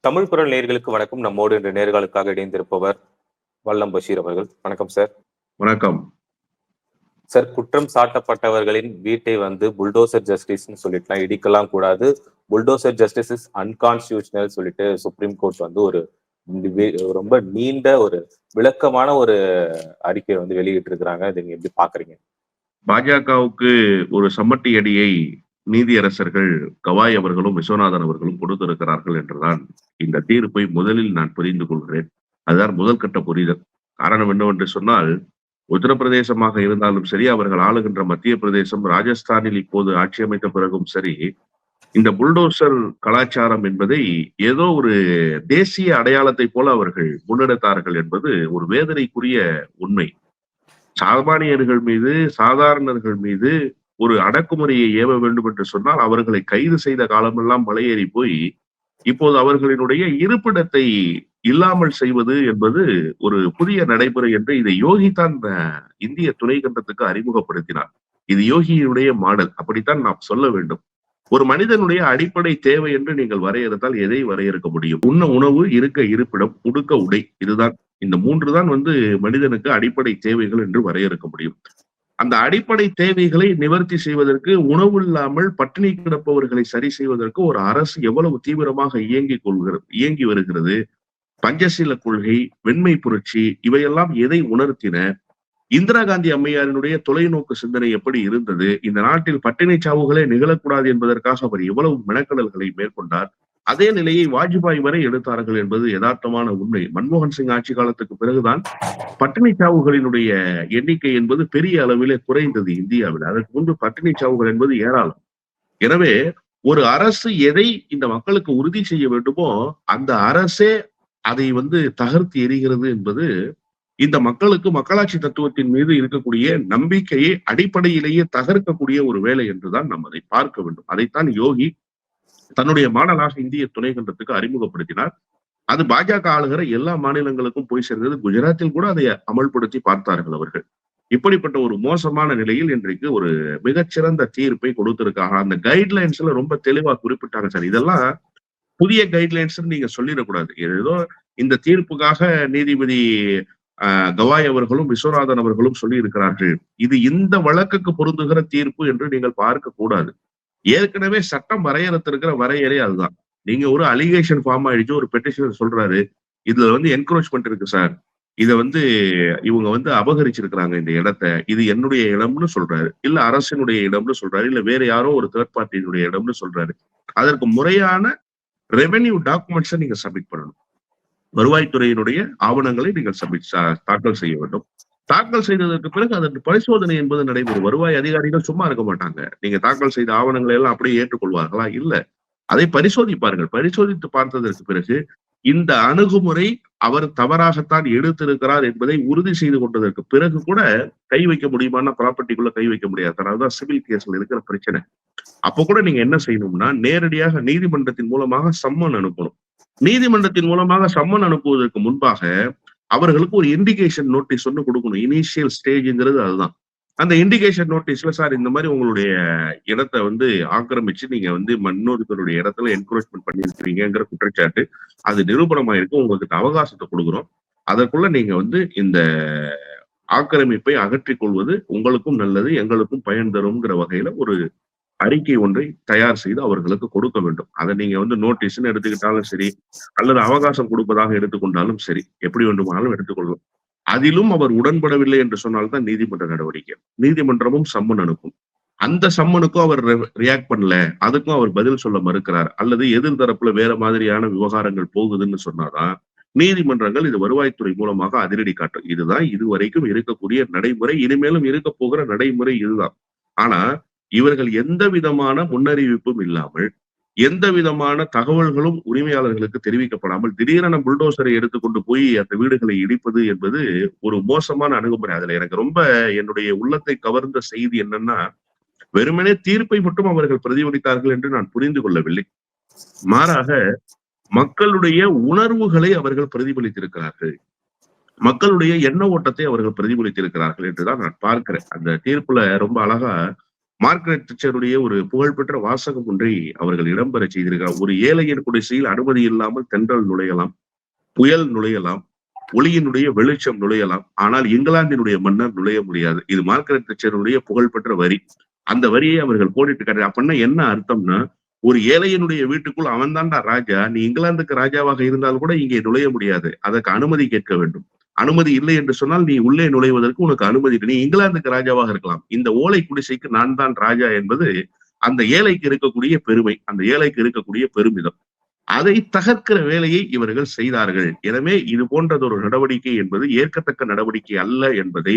தமிழ் குரல் நேர்களுக்கு வணக்கம். நம்மோடு இன்று நேர்களுக்காக இணைந்திருப்பவர் வல்லம் பஷீர் அவர்கள். வணக்கம் சார். வணக்கம். சார் குற்றம் சாட்டப்பட்டவர்களின் வீட்டை வந்து புல்டோசர் ஜஸ்டிஸ்னு சொல்லிட்டுலாம் இடிக்கலாம் கூடாது. புல்டோசர் ஜஸ்டிஸ் இஸ் அன்கான்ஸ்டியூஷனல் சொல்லிட்டு சுப்ரீம் கோர்ட் வந்து ஒரு ரொம்ப நீண்ட ஒரு விளக்கமான ஒரு அறிக்கையை வந்து வெளியிட்டு இருக்கிறாங்க இதை நீங்க எப்படி பாக்குறீங்க? பாஜகவுக்கு ஒரு சம்மட்டி அடியை நீதியரசர்கள் கவாய் அவர்களும் விஸ்வநாதன் அவர்களும் கொடுத்திருக்கிறார்கள் என்றுதான் இந்த தீர்ப்பை முதலில் நான் புரிந்து கொள்கிறேன். அதுதான் முதல் கட்ட புரிதல். காரணம் என்னவென்று சொன்னால் உத்தரப்பிரதேசமாக இருந்தாலும் சரி அவர்கள் ஆளுகின்ற மத்திய பிரதேசம் ராஜஸ்தானில் இப்போது ஆட்சி அமைத்த பிறகும் சரி இந்த புல்டோசர் கலாச்சாரம் என்பதை ஏதோ ஒரு தேசிய அடையாளத்தை போல அவர்கள் முன்னெடுத்தார்கள் என்பது ஒரு வேதனைக்குரிய உண்மை. சாமானியர்கள் மீது சாதாரணர்கள் மீது ஒரு அடக்குமுறையை ஏவ வேண்டும் என்று சொன்னால் அவர்களை கைது செய்த காலமெல்லாம் மலையேறி போய் இப்போது அவர்களினுடைய இருப்பிடத்தை இல்லாமல் செய்வது என்பது ஒரு புதிய நடைமுறை என்று இதை யோகி தான் அஹ், இந்திய துணைக்கண்டத்துக்கு அறிமுகப்படுத்தினார். இது யோகியினுடைய மாடல். அப்படித்தான் நாம் சொல்ல வேண்டும். ஒரு மனிதனுடைய அடிப்படை தேவை என்று நீங்கள் வரையறுத்தால் எதை வரையறுக்க முடியும்? உண்ண உணவு இருக்க இருப்பிடம் உடுக்க உடை இதுதான். இந்த மூன்று தான் வந்து மனிதனுக்கு அடிப்படை தேவைகள் என்று வரையறுக்க முடியும். அந்த அடிப்படை தேவைகளை நிவர்த்தி செய்வதற்கு உணவு இல்லாமல் பட்டினி கிடப்பவர்களை சரி செய்வதற்கு ஒரு அரசு எவ்வளவு தீவிரமாக இயங்கி கொள்கிறது இயங்கி வருகிறது பஞ்சசீல கொள்கை வெண்மை புரட்சி இவையெல்லாம் எதை உணர்த்தின இந்திரா காந்தி அம்மையாரினுடைய தொலைநோக்கு சிந்தனை எப்படி இருந்தது இந்த நாட்டில் பட்டினி சாவுகளே நிகழக்கூடாது என்பதற்காக அவர் எவ்வளவு மெனக்கடல்களை மேற்கொண்டார் அதே நிலையை வாஜ்பாய் வரை எடுத்தார்கள் என்பது யதார்த்தமான உண்மை. மன்மோகன் சிங் ஆட்சி காலத்துக்கு பிறகுதான் பட்டினி சாவுகளினுடைய எண்ணிக்கை என்பது பெரிய அளவிலே குறைந்தது இந்தியாவில். அதற்கு முன்பு பட்டினி சாவுகள் என்பது ஏராளம். எனவே ஒரு அரசு எதை இந்த மக்களுக்கு உறுதி செய்ய வேண்டுமோ அந்த அரசே அதை வந்து தகர்த்து எறிகிறது என்பது இந்த மக்களுக்கு மக்களாட்சி தத்துவத்தின் மீது இருக்கக்கூடிய நம்பிக்கையை அடிப்படையிலேயே தகர்க்கக்கூடிய ஒரு வேலை என்றுதான் நாம் அதை பார்க்க வேண்டும். அதைத்தான் யோகி தன்னுடைய மாடலாக இந்திய துணைக்கண்டத்துக்கு அறிமுகப்படுத்தினார். அது பாஜக ஆளுகிற எல்லா மாநிலங்களுக்கும் போய் சேர்ந்தது குஜராத்தில் கூட அதை அமல்படுத்தி பார்த்தார்கள் அவர்கள். இப்படிப்பட்ட ஒரு மோசமான நிலையில் இன்றைக்கு ஒரு மிகச்சிறந்த தீர்ப்பை கொடுத்திருக்காங்க. அந்த கைட்லைன்ஸ்ல ரொம்ப தெளிவா குறிப்பிட்டாங்க சார். இதெல்லாம் புதிய கைட்லைன்ஸ் நீங்க சொல்லிடக்கூடாது. ஏதோ இந்த தீர்ப்புக்காக நீதிபதி கவாய் அவர்களும் விஸ்வநாதன் அவர்களும் சொல்லி இருக்கிறார்கள் இது இந்த வழக்குக்கு பொருந்துகிற தீர்ப்பு என்று நீங்கள் பார்க்க கூடாது ஏற்கனவே சட்டம் வரையறுத்திருக்கிற வரையறை அதுதான். நீங்க ஒரு அலிகேஷன் ஃபார்ம் ஆயிடுச்சு ஒரு பெட்டிஷன் சொல்றாரு. இதுல வந்து என்க்ரோச்மெண்ட் இருக்கு சார் இத வந்து இவங்க வந்து அபகரிச்சிருக்கிறாங்க இந்த இடத்த. இது என்னுடைய இடம்னு சொல்றாரு. இல்ல அரசினுடைய இடம்னு சொல்றாரு. இல்ல வேற யாரோ ஒரு தேர்ட் பார்ட்டியினுடைய இடம்னு சொல்றாரு. அதற்கு முறையான ரெவென்யூ டாக்குமெண்ட்ஸை நீங்க சப்மிட் பண்ணணும். வருவாய்த்துறையினுடைய ஆவணங்களை நீங்கள் சப்மிட் தாக்கல் செய்ய வேண்டும். தாக்கல் செய்ததற்கு பிறகு அதற்கு பரிசோதனை என்பது நடைபெறும். வருவாய் அதிகாரிகள் சும்மா இருக்க மாட்டாங்க. நீங்க தாக்கல் செய்த ஆவணங்களை எல்லாம் அப்படியே ஏற்றுக்கொள்வார்களா? இல்ல. அதை பரிசோதிப்பார்கள். பரிசோதித்து பார்த்ததற்கு பிறகு இந்த அணுகுமுறை அவர் தவறாகத்தான் எடுத்திருக்கிறார் என்பதை உறுதி செய்து கொண்டதற்கு பிறகு கூட கை வைக்க முடியுமான ப்ராப்பர்ட்டிக்குள்ள கை வைக்க முடியாது. அதாவது சிவில் கேஸ்ல இருக்கிற பிரச்சனை. அப்ப கூட நீங்க என்ன செய்யணும்னா நேரடியாக நீதிமன்றத்தின் மூலமாக சம்மன் அனுப்பணும். நீதிமன்றத்தின் மூலமாக சம்மன் அனுப்புவதற்கு முன்பாக அவர்களுக்கு ஒரு இண்டிகேஷன் நோட்டீஸ் ஒன்று கொடுக்கணும். இனிஷியல் ஸ்டேஜ்ங்கிறது அதுதான். அந்த இண்டிகேஷன் நோட்டீஸ்ல சார் இந்த மாதிரி உங்களுடைய இடத்தை வந்து ஆக்கிரமிச்சு நீங்க வந்து இன்னொருத்தருடைய இடத்துல என்கரேஜ்மெண்ட் பண்ணியிருக்கிறீங்கிற குற்றச்சாட்டு அது நிரூபணமாயிருக்கு. உங்களுக்கு அவகாசத்தை கொடுக்குறோம். அதற்குள்ள நீங்க வந்து இந்த ஆக்கிரமிப்பை அகற்றிக் கொள்வது உங்களுக்கும் நல்லது எங்களுக்கும் பயன் தரும்ங்கிற வகையில ஒரு அறிக்கை ஒன்றை தயார் செய்து அவர்களுக்கு கொடுக்க வேண்டும். அதை நீங்க வந்து நோட்டீஸ்ன்னு எடுத்துக்கிட்டாலும் சரி அல்லது அவகாசம் கொடுப்பதாக எடுத்துக்கொண்டாலும் சரி எப்படி வேண்டுமானாலும் எடுத்துக்கொள்ளலாம். அதிலும் அவர் உடன்படவில்லை என்று சொன்னால்தான் நீதிமன்ற நடவடிக்கை. நீதிமன்றமும் சம்மன் அனுப்பும். அந்த சம்மனுக்கும் அவர் ரியாக்ட் பண்ணல அதுக்கும் அவர் பதில் சொல்ல மறுக்கிறார் அல்லது எதிர்தரப்புல வேற மாதிரியான விவகாரங்கள் போகுதுன்னு சொன்னாதான் நீதிமன்றங்கள் இது வருவாய்த்துறை மூலமாக அதிரடி காட்டும். இதுதான் இதுவரைக்கும் இருக்கக்கூடிய நடைமுறை இனிமேலும் இருக்க போகிற நடைமுறை இதுதான். ஆனா இவர்கள் எந்த விதமான முன்னறிவிப்பும் இல்லாமல் எந்த விதமான தகவல்களும் உரிமையாளர்களுக்கு தெரிவிக்கப்படாமல் திடீரென புல்டோசரை எடுத்துக்கொண்டு போய் அந்த வீடுகளை இடிப்பது என்பது ஒரு மோசமான அணுகுமுறை. அதுல எனக்கு ரொம்ப என்னுடைய உள்ளத்தை கவர்ந்த செய்தி என்னன்னா வெறுமனே தீர்ப்பை மட்டும் அவர்கள் பிரதிபலித்தார்கள் என்று நான் புரிந்து கொள்ளவில்லை. மாறாக மக்களுடைய உணர்வுகளை அவர்கள் பிரதிபலித்திருக்கிறார்கள். மக்களுடைய எண்ண ஓட்டத்தை அவர்கள் பிரதிபலித்திருக்கிறார்கள் என்றுதான் நான் பார்க்கிறேன். அந்த தீர்ப்புல ரொம்ப அழகா மார்கரெட் திச்சருடைய ஒரு புகழ்பெற்ற வாசகம் ஒன்றை அவர்கள் இடம்பெற செய்திருக்கிறார். ஒரு ஏழையின் குடிசையில் அனுமதி இல்லாமல் தென்றல் நுழையலாம் புயல் நுழையலாம் ஒளியினுடைய வெளிச்சம் நுழையலாம் ஆனால் இங்கிலாந்தினுடைய மன்னர் நுழைய முடியாது. இது மார்கரெட் திச்சருடைய புகழ்பெற்ற வரி. அந்த வரியை அவர்கள் கோடிட்டு இருக்காரு அப்படின்னா என்ன அர்த்தம்னா ஒரு ஏழையனுடைய வீட்டுக்குள் அவன் தான்டா ராஜா நீ இங்கிலாந்துக்கு ராஜாவாக இருந்தால் கூட இங்கே நுழைய முடியாது. அதற்கு அனுமதி கேட்க வேண்டும். அனுமதி இல்லை என்று சொன்னால் நீ உள்ளே நுழைவதற்கு உனக்கு அனுமதி இல்லை. நீ இங்கிலாந்துக்கு ராஜாவாக இருக்கலாம். இந்த ஓலை குடிசைக்கு நான் தான் ராஜா என்பது அந்த ஏழைக்கு இருக்கக்கூடிய பெருமை அந்த ஏழைக்கு இருக்கக்கூடிய பெருமிதம். அதை தகர்க்கிற வேலையை இவர்கள் செய்தார்கள். எனவே இது போன்றதொரு நடவடிக்கை என்பது ஏற்கத்தக்க நடவடிக்கை அல்ல என்பதை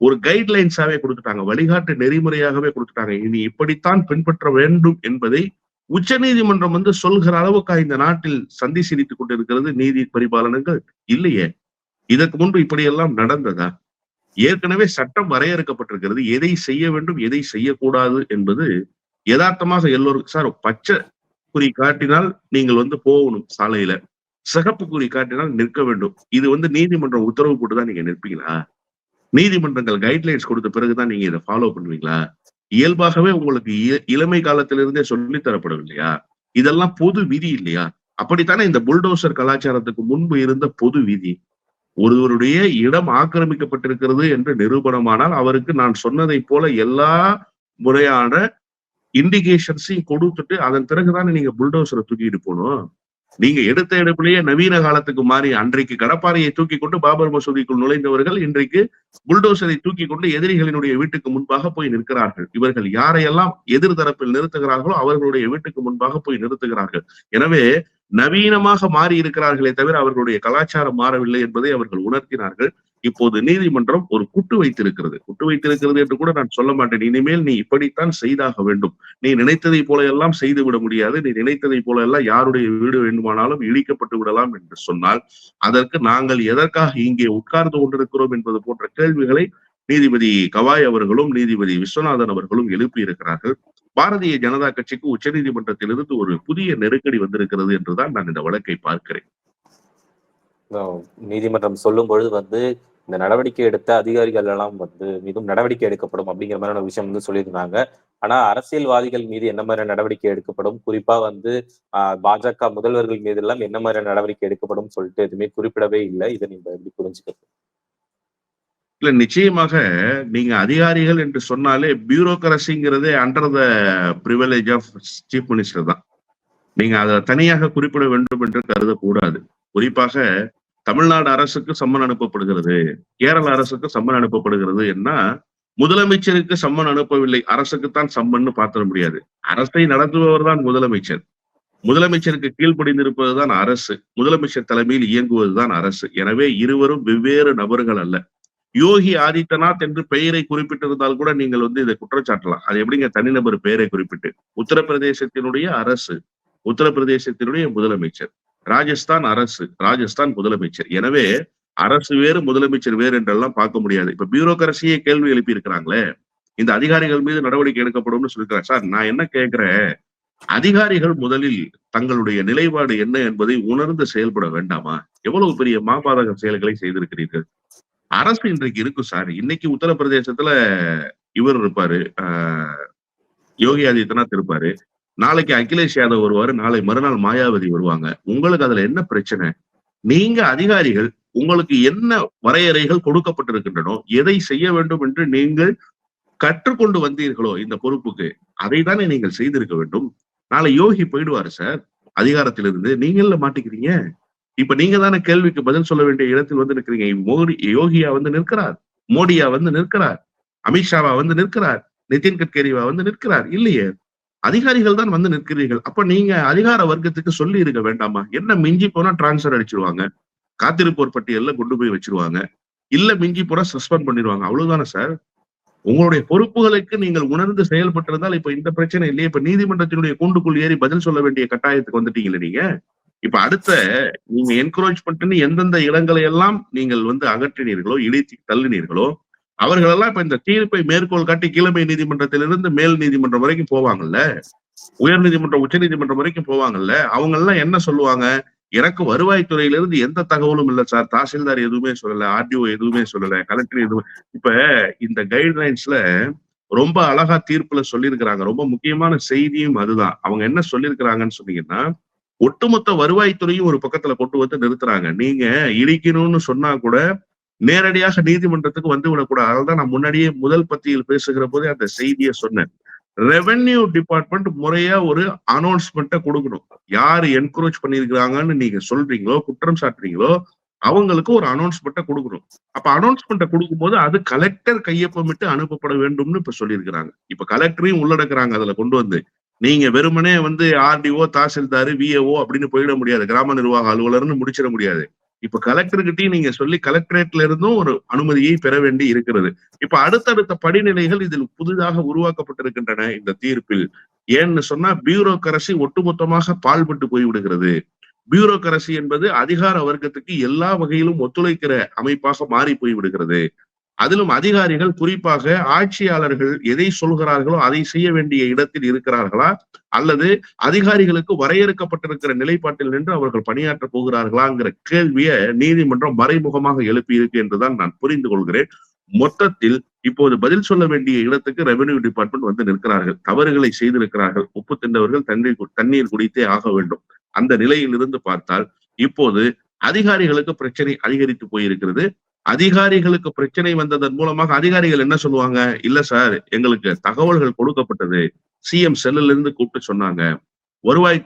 ஒரு கைட்லைன்ஸாவே கொடுத்துட்டாங்க. வழிகாட்டு நெறிமுறையாகவே கொடுத்துட்டாங்க. இனி இப்படித்தான் பின்பற்ற வேண்டும் என்பதை உச்சநீதிமன்றம் வந்து சொல்கிற அளவுக்கு இந்த நாட்டில் சந்தி சிரித்துக் கொண்டிருக்கிறது. நீதி பரிபாலனங்கள் இல்லையே. இதற்கு முன்பு இப்படியெல்லாம் நடந்ததா? ஏற்கனவே சட்டம் வரையறுக்கப்பட்டிருக்கிறது. எதை செய்ய வேண்டும் எதை செய்யக்கூடாது என்பது யதார்த்தமாக எல்லோருக்கும் சார் பச்சை குறி காட்டினால் நீங்கள் வந்து போகணும் சாலையில. சிகப்பு குறி காட்டினால் நிற்க வேண்டும். இது வந்து நீதிமன்றம் உத்தரவு போட்டுதான் நீங்க நிற்பீங்களா? நீதிமன்றங்கள் கைட்லைன்ஸ் கொடுத்த பிறகுதான் நீங்க இதை ஃபாலோ பண்ணுவீங்களா? இயல்பாகவே உங்களுக்கு இ- இளமை காலத்திலிருந்தே சொல்லி தரப்படவில்லையா இதெல்லாம் பொது விதி இல்லையா? அப்படித்தானே இந்த புல்டோசர் கலாச்சாரத்துக்கு முன்பு இருந்த பொது விதி? ஒருவருடைய இடம் ஆக்கிரமிக்கப்பட்டிருக்கிறது என்று நிரூபணமானால் அவருக்கு நான் சொன்னதை போல எல்லா முறையான இண்டிகேஷன்ஸையும் கொடுத்துட்டு அதன் பிறகுதானே நீங்க புல்டோசரை தூக்கிட்டு போகணும். நீங்க எடுத்த எடுப்பிலேயே நவீன காலத்துக்கு மாறி அன்றைக்கு கடப்பாறையை தூக்கி கொண்டு பாபர் மசூதிக்குள் நுழைந்தவர்கள் இன்றைக்கு புல்டோசரை தூக்கி கொண்டு எதிரிகளினுடைய வீட்டுக்கு முன்பாக போய் நிற்கிறார்கள். இவர்கள் யாரையெல்லாம் எதிர் தரப்பில் நிறுத்துகிறார்களோ அவர்களுடைய வீட்டுக்கு முன்பாக போய் நிறுத்துகிறார்கள். எனவே நவீனமாக மாறி இருக்கிறார்களே தவிர அவர்களுடைய கலாச்சாரம் மாறவில்லை என்பதை அவர்கள் உணர்த்தினார்கள். இப்போது நீதிமன்றம் ஒரு குட்டு வைத்திருக்கிறது. குட்டு வைத்திருக்கிறது என்று கூட நான் சொல்ல மாட்டேன். இனிமேல் நீ இப்படித்தான் செய்தாக வேண்டும். நீ நினைத்ததை போல எல்லாம் செய்து விட முடியாது. நீ நினைத்ததை போல எல்லாம் யாருடைய வீடு வேண்டுமானாலும் இடிக்கப்பட்டு விடலாம் என்று சொன்னால் அதற்கு நாங்கள் எதற்காக இங்கே உட்கார்ந்து கொண்டிருக்கிறோம் என்பது போன்ற கேள்விகளை நீதிபதி கவாய் அவர்களும் நீதிபதி விஸ்வநாதன் அவர்களும் எழுப்பி இருக்கிறார்கள் பாரதிய ஜனதா கட்சிக்கு உச்சநீதிமன்றத்திலிருந்து ஒரு புதிய நெருக்கடி வந்திருக்கிறது என்றுதான் நான் இந்த வழக்கை பார்க்கிறேன். நீதிமன்றம் சொல்லும் பொழுது வந்து இந்த நடவடிக்கை எடுத்த அதிகாரிகள் எல்லாம் வந்து மீதும் நடவடிக்கை எடுக்கப்படும் அப்படிங்கிற மாதிரியான விஷயம் வந்து சொல்லியிருந்தாங்க. ஆனா அரசியல்வாதிகள் மீது என்ன மாதிரியான நடவடிக்கை எடுக்கப்படும்? குறிப்பா வந்து ஆஹ் பாஜக முதல்வர்கள் மீது எல்லாம் என்ன மாதிரியான நடவடிக்கை எடுக்கப்படும் சொல்லிட்டு எதுவுமே குறிப்பிடவே இல்லை. இதை நீங்க எப்படி புரிஞ்சுக்கிறது? இல்ல நிச்சயமாக நீங்க அதிகாரிகள் என்று சொன்னாலே பியூரோக்ரஸிங்கிறதே under the privilege of chief minister தான். நீங்க அதை தனியாக குறிப்பிட வேண்டும் என்று கருதக்கூடாது. குறிப்பாக தமிழ்நாடு அரசுக்கு சம்மன் அனுப்பப்படுகிறது கேரள அரசுக்கு சம்மன் அனுப்பப்படுகிறது என்ன முதலமைச்சருக்கு சம்மன் அனுப்பவில்லை அரசுக்குத்தான் சம்மன் பார்த்திட முடியாது. அரசை நடத்துபவர் தான் முதலமைச்சர். முதலமைச்சருக்கு கீழ்ப்படிந்திருப்பதுதான் அரசு முதலமைச்சர் தலைமையில் இயங்குவதுதான் அரசு. எனவே இருவரும் வெவ்வேறு நபர்கள் அல்ல. யோகி ஆதித்யநாத் என்று பெயரை குறிப்பிட்டிருந்தால் கூட நீங்கள் வந்து இதை குற்றச்சாட்டலாம். அது எப்படிங்க? தனிநபர் பெயரை குறிப்பிட்டு. உத்தரப்பிரதேசத்தினுடைய அரசு உத்தரப்பிரதேசத்தினுடைய முதலமைச்சர். ராஜஸ்தான் அரசு ராஜஸ்தான் முதலமைச்சர். எனவே அரசு வேறு முதலமைச்சர் வேறு என்றெல்லாம் பார்க்க முடியாது. இப்ப பியூரோக்கரசியே கேள்வி எழுப்பி இருக்கிறாங்களே இந்த அதிகாரிகள் மீது நடவடிக்கை எடுக்கப்படும்னு சொல்லிருக்காங்க சார் நான் என்ன கேட்கிறேன்? அதிகாரிகள் முதலில் தங்களுடைய நிலைப்பாடு என்ன என்பதை உணர்ந்து செயல்பட வேண்டாமா? எவ்வளவு பெரிய மாபாதக செயல்களை செய்திருக்கிறீர்கள்? அரசு இன்றைக்கு இருக்கும் சார். இன்னைக்கு உத்தரப்பிரதேசத்துல இவர் இருப்பாரு. ஆஹ் யோகி ஆதித்யநாத் இருப்பாரு. நாளைக்கு அகிலேஷ் யாதவ் வருவாரு. நாளை மறுநாள் மாயாவதி வருவாங்க. உங்களுக்கு அதுல என்ன பிரச்சனை? நீங்க அதிகாரிகள் உங்களுக்கு என்ன வரையறைகள் கொடுக்கப்பட்டிருக்கின்றனோ எதை செய்ய வேண்டும் என்று நீங்கள் கற்றுக்கொண்டு வந்தீர்களோ இந்த பொறுப்புக்கு அதை தானே நீங்கள் செய்திருக்க வேண்டும். நாளை யோகி போயிடுவாரு சார். அதிகாரத்திலிருந்து. நீங்கள மாட்டிக்கிறீங்க? இப்ப நீங்க தானே கேள்விக்கு பதில் சொல்ல வேண்டிய இடத்தில் வந்து நிற்கிறீங்க. மோடி யோகியா வந்து நிற்கிறார். மோடியா வந்து நிற்கிறார். அமித்ஷாவா வந்து நிற்கிறார். நிதின் கட்கரிவா வந்து நிற்கிறார். இல்லையே. அதிகாரிகள் தான் வந்து நிற்கிறீர்கள். அப்ப நீங்க அதிகார வர்க்கத்துக்கு சொல்லி இருக்க வேண்டாமா? என்ன மிஞ்சி போனா டிரான்ஸ்பர் அடிச்சிருவாங்க? காத்திருப்போர் பட்டியல்ல கொண்டு போய் வச்சிருவாங்க. இல்ல மிஞ்சி போனா சஸ்பெண்ட் பண்ணிடுவாங்க அவ்வளவுதானே சார் உங்களுடைய பொறுப்புகளுக்கு நீங்கள் உணர்ந்து செயல்பட்டிருந்தால் இப்ப இந்த பிரச்சனை இல்லையே. இப்ப நீதிமன்றத்தினுடைய கூண்டுக்குள் ஏறி பதில் சொல்ல வேண்டிய கட்டாயத்துக்கு வந்துட்டீங்களே நீங்க. இப்ப அடுத்த நீங்க என்கரேஜ் எந்தெந்த இடங்களை எல்லாம் நீங்கள் வந்து அகற்றினீர்களோ இழுத்தி தள்ளினீர்களோ அவர்களெல்லாம் இப்ப இந்த தீர்ப்பை மேற்கோள் காட்டி கீழமை நீதிமன்றத்திலிருந்து மேல் நீதிமன்றம் வரைக்கும் போவாங்கல்ல? உயர் நீதிமன்றம் உச்ச நீதிமன்றம் வரைக்கும் போவாங்கல்ல? அவங்க எல்லாம் என்ன சொல்லுவாங்க? எனக்கு வருவாய்த்துறையிலிருந்து எந்த தகவலும் இல்ல சார். தாசில்தார் எதுவுமே சொல்லல ஆர்டிஓ எதுவுமே சொல்லல கலெக்டர் எதுவும் இப்ப இந்த கைட்லைன்ஸ்ல ரொம்ப அழகா தீர்ப்புல சொல்லியிருக்கிறாங்க. ரொம்ப முக்கியமான செய்தியும் அதுதான். அவங்க என்ன சொல்லியிருக்கிறாங்கன்னு சொன்னீங்கன்னா ஒட்டுமொத்த வருவாய்த்துறையும் ஒரு பக்கத்துல கொண்டு வந்து நிறுத்துறாங்க. நீங்க இடிக்கணும்னு சொன்னா கூட நேரடியாக நீதிமன்றத்துக்கு வந்து விடக்கூடாது. அதான் நான் முன்னாடியே முதல் பத்தியில் பேசுகிற போதே அந்த செய்தியை சொன்னேன். ரெவென்யூ டிபார்ட்மெண்ட் முறையா ஒரு அனௌன்ஸ்மெண்ட்டை கொடுக்கணும். யார் என்கரேஜ் பண்ணியிருக்கிறாங்கன்னு நீங்க சொல்றீங்களோ குற்றம் சாட்டுறீங்களோ அவங்களுக்கு ஒரு அனௌன்ஸ்மெண்ட்டை கொடுக்கணும். அப்ப அனௌன்ஸ்மெண்ட்டை கொடுக்கும்போது அது கலெக்டர் கையொப்பமிட்டு அனுப்பப்பட வேண்டும்னு இப்ப சொல்லியிருக்கிறாங்க. இப்ப கலெக்டரையும் உள்ளடக்குறாங்க அதுல கொண்டு வந்து. நீங்க வெறுமனே வந்து ஆர்டிஓ தாசில்தார் விஏஓ அப்படின்னு போயிட முடியாது. கிராம நிர்வாக அலுவலர்னு முடிச்சிட முடியாது. இப்ப கலெக்டர்கிட்டயும் நீங்க சொல்லி கலெக்டரேட்ல இருந்தும் ஒரு அனுமதியை பெற வேண்டி இருக்கிறது. இப்ப அடுத்தடுத்த படிநிலைகள் இதில் புதிதாக உருவாக்கப்பட்டிருக்கின்றன இந்த தீர்ப்பில். ஏன்னு சொன்னா பியூரோக்கரசி ஒட்டுமொத்தமாக பால்பட்டு போய்விடுகிறது. பியூரோக்கரசி என்பது அதிகார வர்க்கத்துக்கு எல்லா வகையிலும் ஒத்துழைக்கிற அமைப்பாக மாறி போய் விடுகிறது அதிலும் அதிகாரிகள் குறிப்பாக ஆட்சியாளர்கள் எதை சொல்கிறார்களோ அதை செய்ய வேண்டிய இடத்தில் இருக்கிறார்களா? அல்லது அதிகாரிகளுக்கு வரையறுக்கப்பட்டிருக்கிற நிலைப்பாட்டில் நின்று அவர்கள் பணியாற்ற போகிறார்களாங்கிற கேள்வியை நீதிமன்றம் மறைமுகமாக எழுப்பி இருக்கு என்றுதான் நான் புரிந்து கொள்கிறேன். மொத்தத்தில் இப்போது பதில் சொல்ல வேண்டிய இடத்துக்கு ரெவென்யூ டிபார்ட்மெண்ட் வந்து நிற்கிறார்கள். தவறுகளை செய்திருக்கிறார்கள். உப்பு தின்றவர்கள் தண்ணீர் தண்ணீர் குடித்தே ஆக வேண்டும். அந்த நிலையில் இருந்து பார்த்தால் இப்போது அதிகாரிகளுக்கு பிரச்சனை அதிகரித்து போயிருக்கிறது. அதிகாரிகளுக்கு பிரச்சனை வந்ததன் மூலமாக அதிகாரிகள் என்ன சொல்லுவாங்க? இல்ல சார் எங்களுக்கு தகவல்கள் கொடுக்கப்பட்டது. சிஎம் செல்லில் இருந்து கூப்பிட்டு சொன்னாங்க. வருவாய்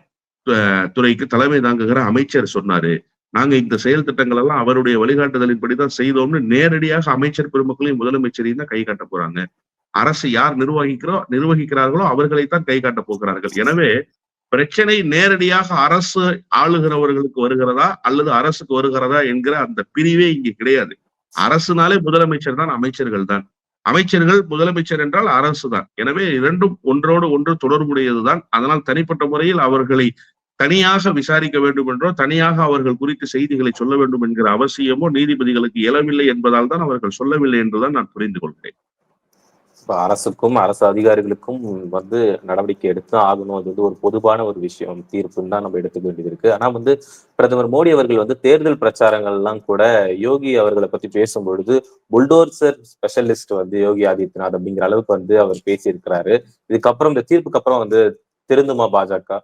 துறைக்கு தலைமை தாங்குகிற அமைச்சர் சொன்னாரு. நாங்க இந்த செயல் திட்டங்கள் எல்லாம் அவருடைய வழிகாட்டுதலின்படி தான் செய்தோம்னு நேரடியாக அமைச்சர் பெருமக்களையும் முதலமைச்சரையும் தான் கை காட்ட போறாங்க. அரசு யார் நிர்வகிக்கிறோ நிர்வகிக்கிறார்களோ அவர்களைத்தான் கை காட்ட போகிறார்கள். எனவே பிரச்சனை நேரடியாக அரசு ஆளுகிறவர்களுக்கு வருகிறதா அல்லது அரசுக்கு வருகிறதா என்கிற அந்த பிரிவே இங்கே கிடையாது. அரசுனாலே முதலமைச்சர் தான் அமைச்சர்கள் தான். அமைச்சர்கள் முதலமைச்சர் என்றால் அரசு தான். எனவே இரண்டும் ஒன்றோடு ஒன்று தொடர்புடையதுதான். அதனால் தனிப்பட்ட முறையில் அவர்களை தனியாக விசாரிக்க வேண்டும் என்றோ தனியாக அவர்கள் குறித்து செய்திகளை சொல்ல வேண்டும் என்கிற அவசியமோ நீதிபதிகளுக்கு இயலவில்லை என்பதால் தான் அவர்கள் சொல்லவில்லை என்றுதான் நான் புரிந்து கொள்கிறேன். அரசுக்கும் அரசு அதிகாரிகளுக்கும் வந்து நடவடிக்கை எடுத்து ஆகணும். அது வந்து ஒரு பொதுவான ஒரு விஷயம் தீர்ப்புன்னு தான் நம்ம எடுத்துக்க வேண்டியது இருக்கு. ஆனா வந்து பிரதமர் மோடி அவர்கள் வந்து தேர்தல் பிரச்சாரங்கள் எல்லாம் கூட யோகி அவர்களை பத்தி பேசும்பொழுது புல்டோர்சர் ஸ்பெஷலிஸ்ட் வந்து யோகி ஆதித்யநாத் அப்படிங்கிற அளவுக்கு வந்து அவர் பேசியிருக்கிறாரு. இதுக்கப்புறம் இந்த தீர்ப்புக்கு அப்புறம் வந்து திருந்துமா பாஜக?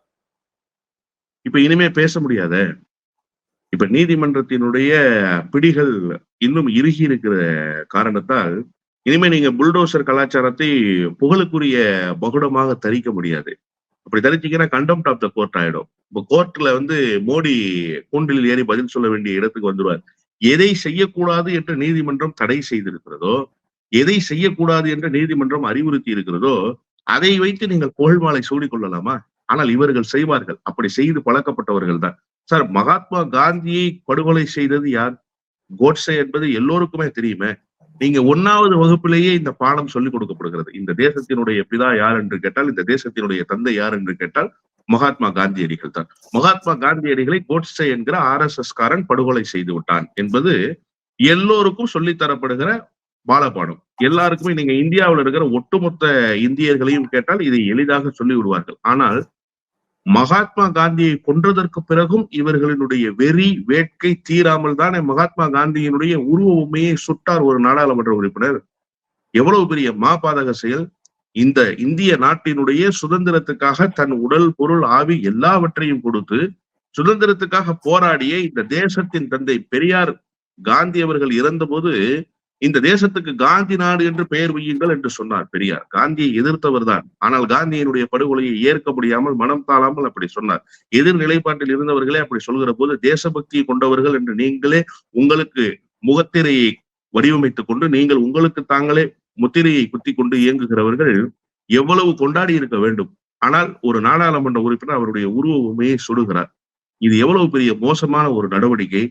இப்ப இனிமே பேச முடியாத? இப்ப நீதிமன்றத்தினுடைய பிடிகள் இன்னும் இறுகி இருக்கிற காரணத்தால் இனிமே நீங்க புல்டோசர் கலாச்சாரத்தை புகழுக்குரிய பகுடமாக தரிக்க முடியாது. அப்படி தரிச்சீங்கன்னா கண்டெம்ட் ஆஃப் த கோர்ட் ஆயிடும். இப்ப கோர்ட்ல வந்து மோடி கூண்டில் ஏறி பதில் சொல்ல வேண்டிய இடத்துக்கு வந்துருவார். எதை செய்யக்கூடாது என்று நீதிமன்றம் தடை செய்திருக்கிறதோ எதை செய்யக்கூடாது என்று நீதிமன்றம் அறிவுறுத்தி இருக்கிறதோ அதை வைத்து நீங்கள் புகழ்மாலை சூடிக் கொள்ளலாமா ஆனால் இவர்கள் செய்வார்கள். அப்படி செய்து பழக்கப்பட்டவர்கள் தான். சார் மகாத்மா காந்தியை படுகொலை செய்தது யார்? கோட்ஸே என்பது எல்லோருக்குமே தெரியுமே. நீங்க ஒன்னாவது வகுப்பிலேயே இந்த பாடம் சொல்லிக் கொடுக்கப்படுகிறது. இந்த தேசத்தினுடைய பிதா யார் என்று கேட்டால் இந்த தேசத்தினுடைய தந்தை யார் என்று கேட்டால் மகாத்மா காந்தியடிகள் தான். மகாத்மா காந்தியடிகளை கோட்ஸே என்கிற ஆர் எஸ் எஸ் காரன் படுகொலை செய்து விட்டான் என்பது எல்லோருக்கும் சொல்லித்தரப்படுகிற பாலபாடம். எல்லாருக்குமே நீங்க இந்தியாவில் இருக்கிற ஒட்டுமொத்த இந்தியர்களையும் கேட்டால் இதை எளிதாக சொல்லி விடுவார்கள் ஆனால் மகாத்மா காந்தியை கொன்றதற்கு பிறகும் இவர்களினுடைய வெறி வேட்கை தீராமல் தானே மகாத்மா காந்தியினுடைய உருவ உண்மையை சுட்டார் ஒரு நாடாளுமன்ற உறுப்பினர். எவ்வளவு பெரிய மாபாதக செயல். இந்த இந்திய நாட்டினுடைய சுதந்திரத்துக்காக தன் உடல் பொருள் ஆவி எல்லாவற்றையும் கொடுத்து சுதந்திரத்துக்காக போராடிய இந்த தேசத்தின் தந்தை பெரியார் காந்தி அவர்கள் இறந்தபோது இந்த தேசத்துக்கு காந்தி நாடு என்று பெயர் வையுங்கள் என்று சொன்னார் பெரியார். காந்தியை எதிர்த்தவர் தான் ஆனால் காந்தியினுடைய படுகொலையை ஏற்க முடியாமல் மனம் தாழாமல் அப்படி சொன்னார். எதிர் நிலைப்பாட்டில் இருந்தவர்களே அப்படி சொல்கிற போது தேசபக்தியை கொண்டவர்கள் என்று நீங்களே உங்களுக்கு முகத்திரையை வடிவமைத்துக் கொண்டு நீங்கள் உங்களுக்கு தாங்களே முத்திரையை குத்தி கொண்டு இயங்குகிறவர்கள் எவ்வளவு கொண்டாடி இருக்க வேண்டும். ஆனால் ஒரு நாடாளுமன்ற உறுப்பினர் அவருடைய உருவ உண்மையை சுடுகிறார். இது எவ்வளவு பெரிய மோசமான ஒரு நடவடிக்கை.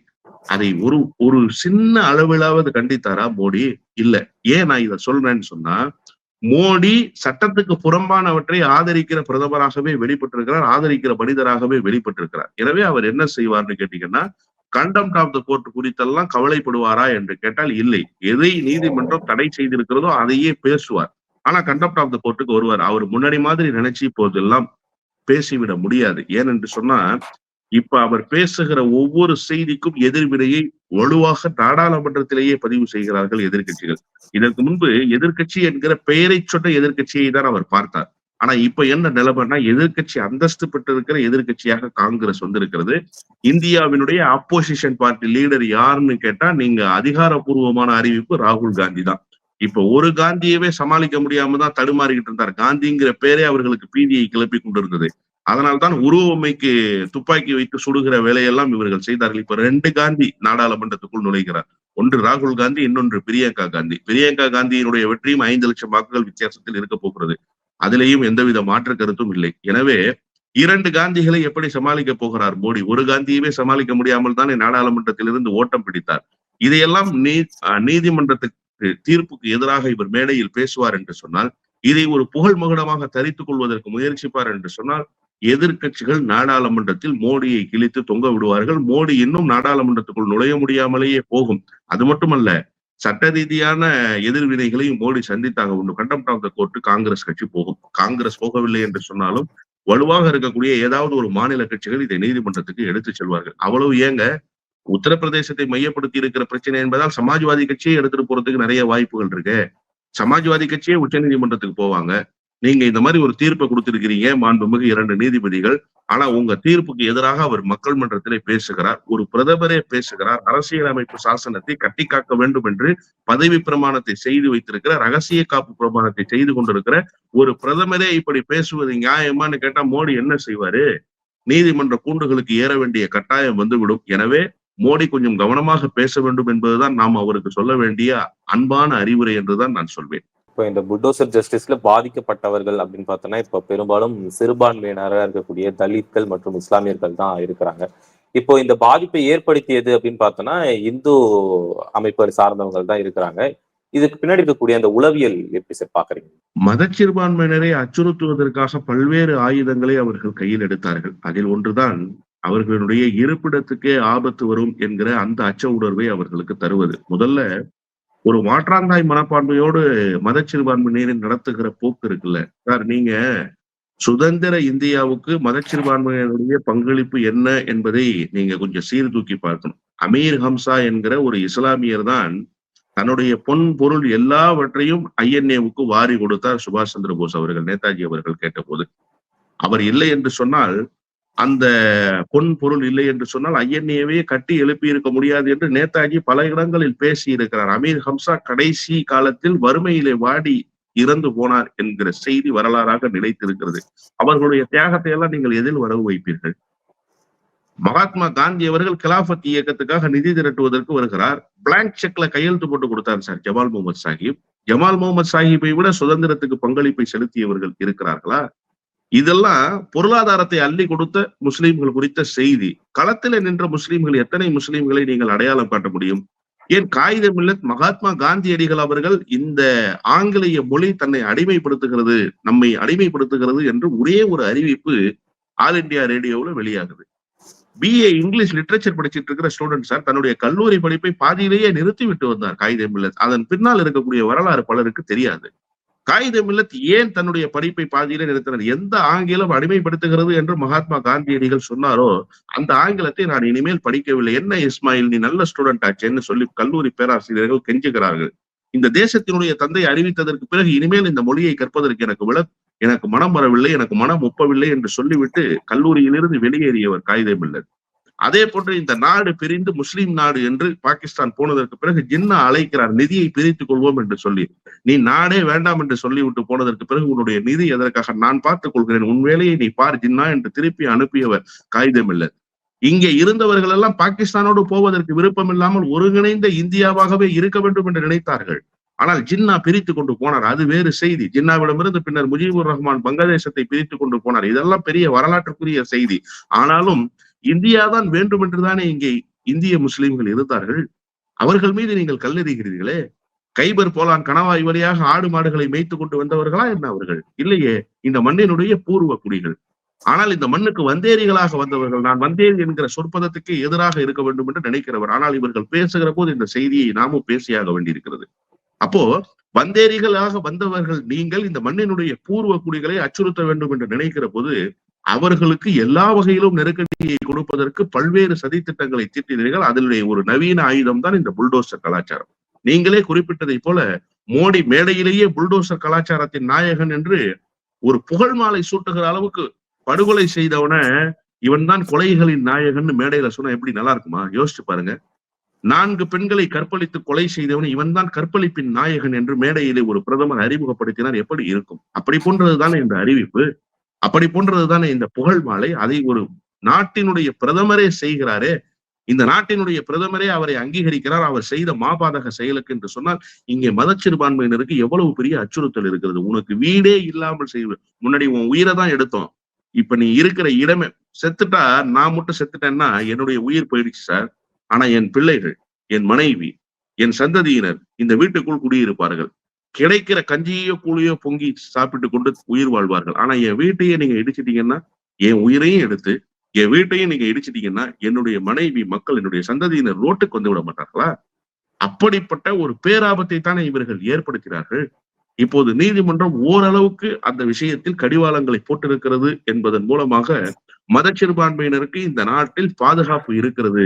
அதை ஒரு ஒரு சின்ன அளவிலாவது கண்டித்தாரா மோடி? இல்ல. ஏன் நான் இதை சொல்றேன்னு சொன்னா மோடி சட்டத்துக்கு புறம்பானவற்றை ஆதரிக்கிற பிரதமராகவே வெளிப்பட்டிருக்கிறார் ஆதரிக்கிற மனிதராகவே வெளிப்பட்டிருக்கிறார். எனவே அவர் என்ன செய்வார்னு கேட்டீங்கன்னா கண்டம்ட் ஆஃப் த கோர்ட் குறித்தெல்லாம் கவலைப்படுவாரா என்று கேட்டால் இல்லை. எதை நீதிமன்றம் தடை செய்திருக்கிறதோ அதையே பேசுவார். ஆனா கண்டம்ட் ஆஃப் த கோர்ட்டுக்கு வருவார். அவர் முன்னாடி மாதிரி நினைச்சு இப்போதெல்லாம் பேசிவிட முடியாது. ஏனென்று சொன்னா இப்ப அவர் பேசுகிற ஒவ்வொரு செய்திக்கும் எதிர்வினையை வலுவாக நாடாளுமன்றத்திலேயே பதிவு செய்கிறார்கள் எதிர்கட்சிகள் இதற்கு முன்பு எதிர்கட்சி என்கிற பெயரை சொன்ன எதிர்கட்சியை தான் அவர் பார்த்தார். ஆனா இப்ப என்ன நிலைமைனா எதிர்கட்சி அந்தஸ்து பெற்றிருக்கிற எதிர்கட்சியாக காங்கிரஸ் வந்திருக்கிறது. இந்தியாவினுடைய அப்போசிஷன் பார்ட்டி லீடர் யாருன்னு கேட்டா நீங்க அதிகாரப்பூர்வமான அறிவிப்பு ராகுல் காந்தி தான். இப்ப ஒரு காந்தியவே சமாளிக்க முடியாம தான் தடுமாறிக்கிட்டு இருந்தார். காந்திங்கிற பேரே அவர்களுக்கு பீதியை கிளப்பி கொண்டிருந்தது. அதனால்தான் உருவமைக்கு துப்பாக்கி வைத்து சுடுகிற வேலையெல்லாம் இவர்கள் செய்தார்கள். இப்ப ரெண்டு காந்தி நாடாளுமன்றத்துக்குள் நுழைகிறார். ஒன்று ராகுல் காந்தி இன்னொன்று பிரியங்கா காந்தி. பிரியங்கா காந்தியினுடைய வெற்றியும் ஐந்து லட்சம் வாக்குகள் வித்தியாசத்தில் இருக்க போகிறது. அதிலேயும் எந்தவித மாற்று கருத்தும் இல்லை. எனவே இரண்டு காந்திகளை எப்படி சமாளிக்க போகிறார் மோடி? ஒரு காந்தியவே சமாளிக்க முடியாமல் தானே நாடாளுமன்றத்திலிருந்து ஓட்டம் பிடித்தார். இதையெல்லாம் நீ நீதிமன்றத்துக்கு தீர்ப்புக்கு எதிராக இவர் மேடையில் பேசுவார் என்று சொன்னால் இதை ஒரு புகழ் மகுடமாக தரித்துக் கொள்வதற்கு முயற்சிப்பார் என்று சொன்னால் எதிர்க்கட்சிகள் நாடாளுமன்றத்தில் மோடியை கிழித்து தொங்க விடுவார்கள். மோடி இன்னும் நாடாளுமன்றத்துக்குள் நுழைய முடியாமலேயே போகும். அது மட்டுமல்ல சட்ட ரீதியான எதிர்வினைகளையும் மோடி சந்தித்தாக ஒன்று contempt of the court Congress கட்சி போகும். காங்கிரஸ் போகவில்லை என்று சொன்னாலும் வலுவாக இருக்கக்கூடிய ஏதாவது ஒரு மாநில கட்சிகள் இதை நீதிமன்றத்துக்கு எடுத்துச் செல்வார்கள். அவ்வளவு ஏங்க உத்தரப்பிரதேசத்தை மையப்படுத்தி இருக்கிற பிரச்சனை என்பதால் சமாஜ்வாதி கட்சியை எடுத்துட்டு போறதுக்கு நிறைய வாய்ப்புகள் இருக்கு. சமாஜ்வாதி கட்சியே உச்ச நீதிமன்றத்துக்கு போவாங்க. நீங்க இந்த மாதிரி ஒரு தீர்ப்பை கொடுத்திருக்கிறீங்க மாண்புமிகு இரண்டு நீதிபதிகள். ஆனா உங்க தீர்ப்புக்கு எதிராக அவர் மக்கள் மன்றத்திலே பேசுகிறார் ஒரு பிரதமரே பேசுகிறார் அரசியலமைப்பு சாசனத்தை கட்டி காக்க வேண்டும் என்று பதவி பிரமாணத்தை செய்து வைத்திருக்கிற ரகசிய காப்பு பிரமாணத்தை செய்து கொண்டிருக்கிற ஒரு பிரதமரே இப்படி பேசுவது நியாயமான்னு கேட்டா மோடி என்ன செய்வாரு? நீதிமன்ற கூண்டுகளுக்கு ஏற வேண்டிய கட்டாயம் வந்துவிடும். எனவே மோடி கொஞ்சம் கவனமாக பேச வேண்டும் என்பதுதான் நாம் அவருக்கு சொல்ல வேண்டிய அன்பான அறிவுரை என்றுதான் நான் சொல்வேன். இப்போ இந்த புல்டோசர் ஜஸ்டிஸ்ல பாதிக்கப்பட்டவர்கள் அப்படின்னு பார்த்தோம்னா இப்போ பெரும்பாலும் சிறுபான்மையினராக இருக்கக்கூடிய தலித்கள் மற்றும் இஸ்லாமியர்கள் தான் இருக்கிறாங்க. இப்போ இந்த பாதிப்பை ஏற்படுத்தியது அப்படின்னு பார்த்தோம்னா இந்து அமைப்பை சார்ந்தவங்க தான் இருக்கிறாங்க. இதுக்கு பின்னாடி இருக்கக்கூடிய அந்த உளவியல் எப்படி சார் பாக்குறீங்க மதச்சிறுபான்மையினரை அச்சுறுத்துவதற்காக பல்வேறு ஆயுதங்களை அவர்கள் கையில் எடுத்தார்கள். அதில் ஒன்றுதான் அவர்களுடைய இருப்பிடத்துக்கே ஆபத்து வரும் என்கிற அந்த அச்ச உணர்வை அவர்களுக்கு தருவது. முதல்ல ஒரு மாற்றாந்தாய் மனப்பான்மையோடு மதச்சிறுபான்மையினரை நடத்துகிற போக்கு இருக்குல்ல. சார் நீங்க சுதந்திர இந்தியாவுக்கு மதச்சிறுபான்மையினருடைய பங்களிப்பு என்ன என்பதை நீங்க கொஞ்சம் சீர்தூக்கி பார்க்கணும். அமீர் ஹம்சா என்கிற ஒரு இஸ்லாமியர் தான் தன்னுடைய பொன் பொருள் எல்லாவற்றையும் ஐஎன்ஏவுக்கு வாரி கொடுத்தார் சுபாஷ் சந்திர போஸ் அவர்கள் நேதாஜி அவர்கள் கேட்டபோது. அவர் இல்லை என்று சொன்னால் அந்த பொன் பொருள் இல்லை என்று சொன்னால் ஐஎன்ஏவே கட்டி எழுப்பி இருக்க முடியாது என்று நேதாஜி பல இடங்களில் பேசி இருக்கிறார் அமீர் ஹம்சா கடைசி காலத்தில் வறுமையிலே வாடி இறந்து போனார் என்கிற செய்தி வரலாறாக நிலைத்திருக்கிறது. அவர்களுடைய தியாகத்தை எல்லாம் நீங்கள் எதில் வரவு வைப்பீர்கள்? மகாத்மா காந்தி அவர்கள் கிலாபத் இயக்கத்துக்காக நிதி திரட்டுவதற்கு வருகிறார். பிளாங்க் செக்ல கையெழுத்து போட்டு கொடுத்தார் சார் ஜமால் முகமது சாஹிப். ஜமால் முகமது சாஹிப்பை விட சுதந்திரத்துக்கு பங்களிப்பை செலுத்தியவர்கள் இருக்கிறார்களா? இதெல்லாம் பொருளாதாரத்தை அள்ளி கொடுத்த முஸ்லிம்கள் குறித்த செய்தி. களத்தில் நின்ற முஸ்லிம்கள் எத்தனை முஸ்லிம்களை நீங்கள் அடையாளம் காட்ட முடியும்? ஏன் காகித மில்லத் மகாத்மா காந்தியடிகள் அவர்கள் இந்த ஆங்கிலேய மொழி தன்னை அடிமைப்படுத்துகிறது நம்மை அடிமைப்படுத்துகிறது என்று ஒரே ஒரு அறிவிப்பு ஆல் இண்டியா ரேடியோவில் வெளியாகுது. பிஏ இங்கிலீஷ் லிட்ரேச்சர் படிச்சிட்டு இருக்கிற ஸ்டூடெண்ட் சார் தன்னுடைய கல்லூரி படிப்பை பாதியிலேயே நிறுத்தி விட்டு வந்தார் காகித மில்லத். அதன் பின்னால் இருக்கக்கூடிய வரலாறு பலருக்கு தெரியாது. காகித மில்லத் ஏன் தன்னுடைய படிப்பை பாதியிலே நிறுத்தினார்? எந்த ஆங்கிலம் அடிமைப்படுத்துகிறது என்று மகாத்மா காந்தியடிகள் சொன்னாரோ அந்த ஆங்கிலத்தை நான் இனிமேல் படிக்கவில்லை. என்ன இஸ்மாயில் நீ நல்ல ஸ்டூடெண்ட் ஆச்சேன்னு சொல்லி கல்லூரி பேராசிரியர்கள் கெஞ்சுகிறார்கள். இந்த தேசத்தினுடைய தந்தை அறிவித்ததற்கு பிறகு இனிமேல் இந்த மொழியை கற்பதற்கு எனக்கு விள எனக்கு மனம் வரவில்லை எனக்கு மனம் ஒப்பவில்லை என்று சொல்லிவிட்டு கல்லூரியிலிருந்து வெளியேறியவர் காகித மில்லத். அதே போன்று இந்த நாடு பிரிந்து முஸ்லிம் நாடு என்று பாகிஸ்தான் போனதற்கு பிறகு ஜின்னா அழைக்கிறார் நிதியை பிரித்துக் கொள்வோம் என்று சொல்லி. நீ நாடே வேண்டாம் என்று சொல்லிவிட்டு போனதற்கு பிறகு உன்னுடைய நிதி எதற்காக நான் பார்த்துக் கொள்கிறேன் உன் வேலையை நீ பார் ஜின்னா என்று திருப்பி அனுப்பியவர் காகிதமில்லர் இங்கே இருந்தவர்கள் எல்லாம் பாகிஸ்தானோடு போவதற்கு விருப்பம் இல்லாமல் ஒருங்கிணைந்த இந்தியாவாகவே இருக்க வேண்டும் என்று நினைத்தார்கள். ஆனால் ஜின்னா பிரித்து கொண்டு போனார். அது வேறு செய்தி. ஜின்னாவிடமிருந்து பின்னர் முஜிபுர் ரஹ்மான் வங்கதேசத்தை பிரித்து கொண்டு போனார். இதெல்லாம் பெரிய வரலாற்றுக்குரிய செய்தி. ஆனாலும் இந்தியா தான் வேண்டும் என்றுதானே இங்கே இந்திய முஸ்லிம்கள் இருந்தார்கள்? அவர்கள் மீது நீங்கள் கல்லெறிகிறீர்களே? கைபர் போலான் கணவாய் வழியாக ஆடு மாடுகளை மேய்த்து கொண்டு வந்தவர்களா என்ன அவர்கள்? இல்லையே இந்த மண்ணினுடைய பூர்வ குடிகள். ஆனால் இந்த மண்ணுக்கு வந்தேரிகளாக வந்தவர்கள் நான் வந்தேரி என்கிற சொற்பதத்துக்கு எதிராக இருக்க வேண்டும் என்று நினைக்கிறவர். ஆனால் இவர்கள் பேசுகிற போது இந்த செய்தியை நாமும் பேசியாக வேண்டியிருக்கிறது. அப்போ வந்தேரிகளாக வந்தவர்கள் நீங்கள் இந்த மண்ணினுடைய பூர்வ குடிகளை அச்சுறுத்த வேண்டும் என்று நினைக்கிற போது அவர்களுக்கு எல்லா வகையிலும் நெருக்கடியை கொடுப்பதற்கு பல்வேறு சதி திட்டங்களை தீட்டினீர்கள். அதனுடைய ஒரு நவீன ஆயுதம் தான் இந்த புல்டோசர் கலாச்சாரம். நீங்களே குறிப்பிட்டதை போல மோடி மேடையிலேயே புல்டோசர் கலாச்சாரத்தின் நாயகன் என்று ஒரு புகழ் மாலை சூட்டுகிற அளவுக்கு படுகொலை செய்தவன இவன் தான் கொலைகளின் நாயகன் மேடையில சொன்னா எப்படி நல்லா இருக்குமா? யோசிச்சு பாருங்க. நான்கு பெண்களை கற்பழித்து கொலை செய்தவன் இவன் தான் கற்பழிப்பின் நாயகன் என்று மேடையிலே ஒரு பிரதமர் அறிமுகப்படுத்தினார். எப்படி இருக்கும்? அப்படி போன்றதுதானே இந்த அறிவிப்பு. அப்படி போன்றதுதானே இந்த புகழ் மாலை. அதை ஒரு நாட்டினுடைய பிரதமரே செய்கிறாரே. இந்த நாட்டினுடைய பிரதமரே அவரை அங்கீகரிக்கிறார். அவர் செய்த மாபாதக செயலுக்கு என்று சொன்னால் இங்கே மதச்சிறுபான்மையினருக்கு எவ்வளவு பெரிய அச்சுறுத்தல் இருக்கிறது. உனக்கு வீடே இல்லாமல் செய்வது முன்னாடி உன் உயிரை தான் எடுத்தோம். இப்ப நீ இருக்கிற இடமே செத்துட்டா நான் மட்டும் செத்துட்டேன்னா என்னுடைய உயிர் போயிடுச்சு சார் ஆனா என் பிள்ளைகள் என் மனைவி என் சந்ததியினர் இந்த வீட்டுக்குள் குடியிருப்பார்கள். கிடைக்கிற கஞ்சியோ கூலியோ பொங்கி சாப்பிட்டு கொண்டு உயிர் வாழ்வார்கள். ஆனா என் வீட்டையே நீங்க இடிச்சிட்டீங்கன்னா என் உயிரையும் எடுத்து என் வீட்டையும் நீங்க இடிச்சிட்டீங்கன்னா என்னுடைய மனைவி மக்கள் என்னுடைய சந்ததியினர் ரோட்டுக்கு வந்து விட மாட்டார்களா? அப்படிப்பட்ட ஒரு பேராபத்தை தானே இவர்கள் ஏற்படுத்தினார்கள். இப்போது நீதிமன்றம் ஓரளவுக்கு அந்த விஷயத்தில் கடிவாளங்களை போட்டிருக்கிறது என்பதன் மூலமாக மதச்சிறுபான்மையினருக்கு இந்த நாட்டில் பாதுகாப்பு இருக்கிறது.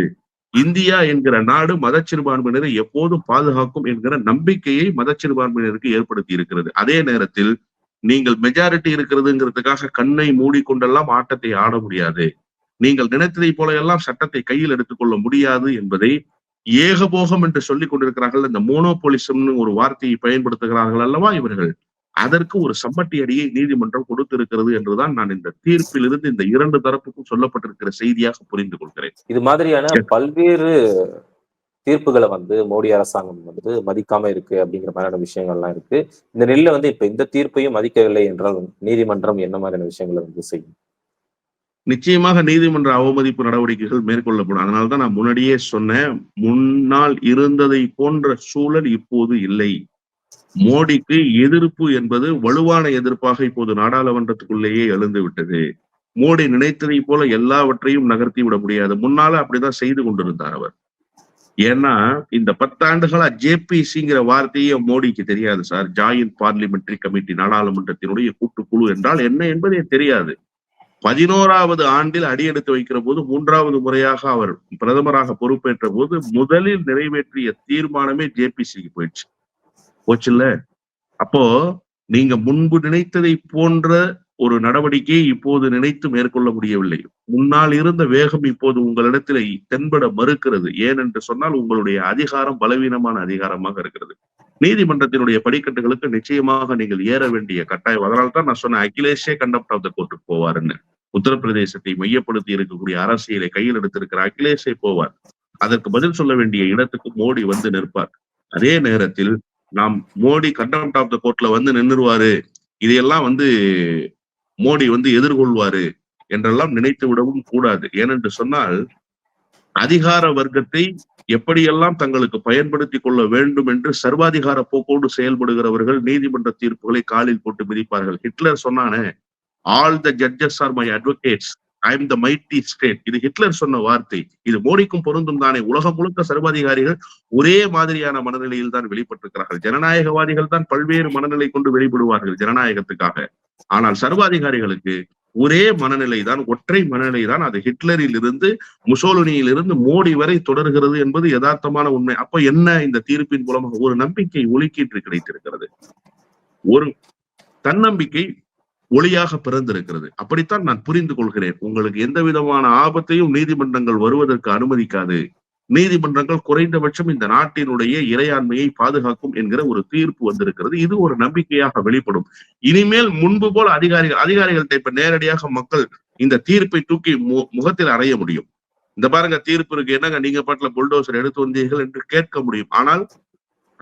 இந்தியா என்கிற நாடு மதச்சிறுபான்மையினரை எப்போதும் பாதுகாக்கும் என்கிற நம்பிக்கையை மதச்சிறுபான்மையினருக்கு ஏற்படுத்தி இருக்கிறது. அதே நேரத்தில் நீங்கள் மெஜாரிட்டி இருக்கிறதுங்கிறதுக்காக கண்ணை மூடிக்கொண்டெல்லாம் ஆட்டத்தை ஆட முடியாது. நீங்கள் நினைத்ததை போல எல்லாம் சட்டத்தை கையில் எடுத்துக்கொள்ள முடியாது என்பதை ஏகபோகம் என்று சொல்லிக் கொண்டிருக்கிறார்கள். இந்த மோனோபோலிசம்னு ஒரு வார்த்தையை பயன்படுத்துகிறார்கள் அல்லவா இவர்கள்? அதற்கு ஒரு சம்மட்டி அடியை நீதிமன்றம் கொடுத்திருக்கிறது என்றுதான் நான் இந்த தீர்ப்பிலிருந்து இந்த இரண்டு தரப்புக்கும் சொல்லப்பட்டிருக்கிற செய்தியாக புரிந்து கொள்கிறேன். இது மாதிரியான பல்வேறு தீர்ப்புகளை வந்து மோடி அரசாங்கம் வந்து மதிக்காம இருக்கு அப்படிங்கிற மாதிரியான விஷயங்கள்லாம் இருக்கு. இந்த நிலையில வந்து இப்ப இந்த தீர்ப்பையும் மதிக்கவில்லை என்றால் நீதிமன்றம் என்ன மாதிரியான விஷயங்களை வந்து செய்யும்? நிச்சயமாக நீதிமன்ற அவமதிப்பு நடவடிக்கைகள் மேற்கொள்ளப்படும். அதனால்தான் நான் முன்னாடியே சொன்னேன் முன்னால் இருந்ததை போன்ற சூழல் இப்போது இல்லை. மோடிக்கு எதிர்ப்பு என்பது வலுவான எதிர்ப்பாக இப்போது நாடாளுமன்றத்துக்குள்ளேயே எழுந்து விட்டது. மோடி நினைத்ததை போல எல்லாவற்றையும் நகர்த்தி விட முடியாது. முன்னால அப்படிதான் செய்து கொண்டிருந்தார் அவர். ஏன்னா இந்த பத்தாண்டுகளா ஜேபிசிங்கிற வார்த்தையே மோடிக்கு தெரியாது சார். ஜாயின்ட் பார்லிமெண்டரி கமிட்டி நாடாளுமன்றத்தினுடைய கூட்டுக்குழு என்றால் என்ன என்பதே தெரியாது. பதினோராவது ஆண்டில் அடியெடுத்து வைக்கிற போது மூன்றாவது முறையாக அவர் பிரதமராக பொறுப்பேற்ற போது முதலில் நிறைவேற்றிய தீர்மானமே ஜேபிசிக்கு போயிடுச்சு. போச்சுல்ல? அப்போ நீங்க முன்பு நினைத்ததை போன்ற ஒரு நடவடிக்கையை இப்போது நினைத்து மேற்கொள்ள முடியவில்லை. முன்னால் இருந்த வேகம் இப்போது உங்களிடத்தில் தென்பட மறுக்கிறது. ஏனென்று சொன்னால் உங்களுடைய அதிகாரம் பலவீனமான அதிகாரமாக இருக்கிறது. நீதிமன்றத்தினுடைய படிக்கட்டுகளுக்கு நிச்சயமாக நீங்கள் ஏற வேண்டிய கட்டாயம். அதனால தான் நான் சொன்னேன் அகிலேஷே கண்டப்ட் ஆஃப் த கோர்ட்டுக்கு போவாருன்னு. உத்தரப்பிரதேசத்தை மையப்படுத்தி இருக்கக்கூடிய அரசியலை கையில் எடுத்திருக்கிற அகிலேஷே போவார். அதற்கு பதில் சொல்ல வேண்டிய இடத்துக்கு மோடி வந்து நிற்பார். அதே நேரத்தில் நாம் மோடி கண்டெம்ட் ஆஃப் த கோர்ட்ல வந்து நின்றுவாரு இதையெல்லாம் வந்து மோடி வந்து எதிர்கொள்வாரு என்றெல்லாம் நினைத்து விடவும் கூடாது. ஏனென்று சொன்னால் அதிகார வர்க்கத்தை எப்படியெல்லாம் தங்களுக்கு பயன்படுத்தி கொள்ள வேண்டும் என்று சர்வாதிகார போக்கோடு செயல்படுகிறவர்கள் நீதிமன்ற தீர்ப்புகளை காலில் போட்டு மிதிப்பார்கள். ஹிட்லர் சொன்னானே all the judges are my advocates I am the mighty state இது ஹிட்லர் சொன்ன வார்த்தை. இது மோடிக்கும் பொருந்தும் தானே. உலகம் முழுக்க சர்வாதிகாரிகள் ஒரே மாதிரியான மனநிலையில் தான் வெளிப்பட்டிருக்கிறார்கள். ஜனநாயகவாதிகள் தான் பல்வேறு மனநிலை கொண்டு வெளிப்படுவார்கள் ஜனநாயகத்துக்காக. ஆனால் சர்வாதிகாரிகளுக்கு ஒரே மனநிலை தான் ஒற்றை மனநிலை தான் அது ஹிட்லரில் இருந்து முசோலினியில் இருந்து மோடி வரை தொடர்கிறது என்பது யதார்த்தமான உண்மை. அப்ப என்ன இந்த தீர்ப்பின் மூலமாக ஒரு நம்பிக்கை ஒலுக்கீட்டு கிடைத்திருக்கிறது? ஒரு தன்னம்பிக்கை ஒளியாக பிறந்திருக்கிறது. அப்படித்தான் நான் புரிந்து கொள்கிறேன். உங்களுக்கு எந்த விதமான ஆபத்தையும் நீதிமன்றங்கள் வருவதற்கு அனுமதிக்காது. நீதிமன்றங்கள் குறைந்தபட்சம் இந்த நாட்டினுடைய இறையாண்மையை பாதுகாக்கும் என்கிற ஒரு தீர்ப்பு வந்திருக்கிறது. இது ஒரு நம்பிக்கையாக வெளிப்படும். இனிமேல் முன்பு போல அதிகாரிகள் அதிகாரிகள்ட்ட இப்ப நேரடியாக மக்கள் இந்த தீர்ப்பை தூக்கி மு- முகத்தில் அறைய முடியும். இந்த பாருங்க தீர்ப்பு இருக்கு. என்னங்க நீங்க பாட்டுல புல்டோசர் எடுத்து வந்தீர்கள் என்று கேட்க முடியும். ஆனால்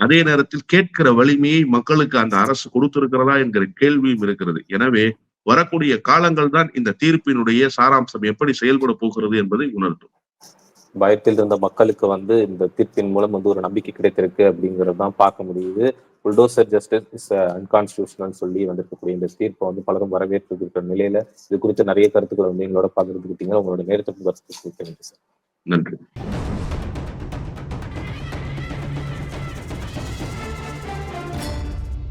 அதே நேரத்தில் கேட்கிற வலிமையை மக்களுக்கு அந்த அரசு கொடுத்திருக்கிறதா என்கிற கேள்வியும் இருக்கிறது. எனவே வரக்கூடிய காலங்கள் தான் இந்த தீர்ப்பினுடைய சாராம்சம் எப்படி செயல்பட போகிறது என்பதை உணர்த்தும். பயத்தில் இருந்த மக்களுக்கு வந்து இந்த தீர்ப்பின் மூலம் வந்து ஒரு நம்பிக்கை கிடைத்திருக்கு அப்படிங்கிறது தான் பார்க்க முடியுது. புல்டோசர் ஜஸ்டிஸ் இஸ் அன்கான்ஸ்டியூஷனல் சொல்லி வந்திருக்கக்கூடிய இந்த தீர்ப்பை வந்து பலரும் வரவேற்று இருக்கிற நிலையில இது குறித்த நிறைய கருத்துக்களை வந்து எங்களோட பகிர்ந்துக்கிட்டீங்க உங்களோட நேரத்துக்கு நன்றி.